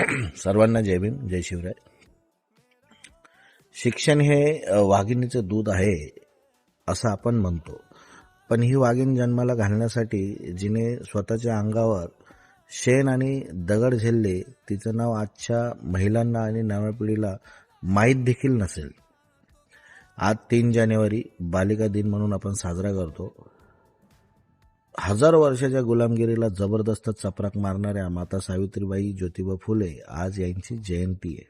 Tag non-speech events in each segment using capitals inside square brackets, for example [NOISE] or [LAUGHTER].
[CLEARS THROAT] सर्वांना जय भीम जय शिवराय. शिक्षण हे वाघिणीचं दूध आहे असं आपण म्हणतो. पण ही वाघीण जन्माला घालण्यासाठी जिने स्वतःच्या अंगावर शेण आणि दगड झेलले तिचं नाव आजच्या महिलांना आणि नव्या पिढीला माहीत देखील नसेल. आज तीन जानेवारी बालिका दिन म्हणून आपण साजरा करतो. हजारो वर्षाच्या गुलामगिरीला जबरदस्त चपराक मारणाऱ्या माता सावित्रीबाई ज्योतिबा फुले आज यांची जयंती आहे.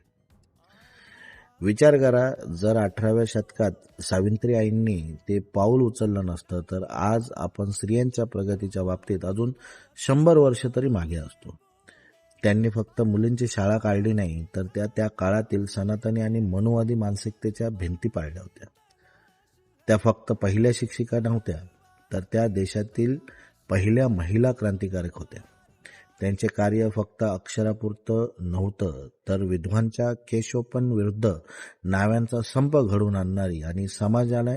विचार करा जर अठराव्या शतकात सावित्री आईंनी ते पाऊल उचललं नसतं तर आज आपण स्त्रियांच्या प्रगतीच्या बाबतीत अजून शंभर वर्ष तरी मागे असतो. त्यांनी फक्त मुलींची शाळा काढली नाही तर त्या त्या काळातील सनातनी आणि मनुवादी मानसिकतेच्या भिंती पाळल्या होत्या. त्या फक्त पहिल्या शिक्षिका नव्हत्या तर त्या देशातील पहिल्या महिला क्रांतिकारक होत्या. त्यांचे कार्य फक्त अक्षरापुरतं नव्हतं तर विद्वांच्या केशोपन विरुद्ध नाव्यांचा संप घडवून आणणारी आणि समाजाला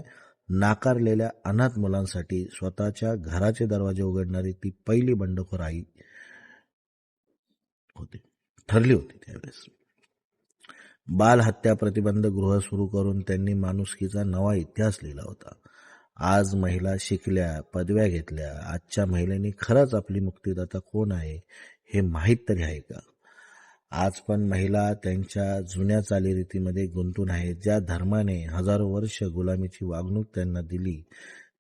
नाकारलेल्या अनाथ मुलांसाठी स्वतःच्या घराचे दरवाजे उघडणारी ती पहिली बंडखोर आई होती. ठरली होती त्यावेळेस. बाल हत्या प्रतिबंध गृह सुरू करून त्यांनी माणुसकीचा नवा इतिहास लिहिला होता. आज महिला शिकल्या पदव्या घेतल्या. आजच्या महिलेने खरंच आपली मुक्तीदाता कोण आहे हे माहीत तरी आहे का? आज पण महिला त्यांच्या जुन्या चालीरीतीमध्ये गुंतून आहेत. ज्या धर्माने हजारो वर्ष गुलामीची वागणूक त्यांना दिली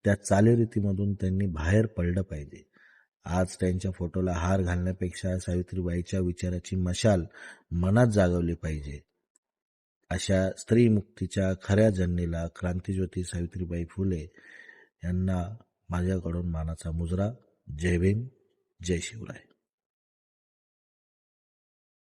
त्या चालीरीतीमधून त्यांनी बाहेर पडलं पाहिजे. आज त्यांच्या फोटोला हार घालण्यापेक्षा सावित्रीबाईच्या विचाराची मशाल मनात जागवली पाहिजे. अशा स्त्रीमुक्तीच्या खऱ्या जननीला क्रांतीज्योती सावित्रीबाई फुले यांना माझ्याकडून मानाचा मुजरा. जय भीम जय शिवराय.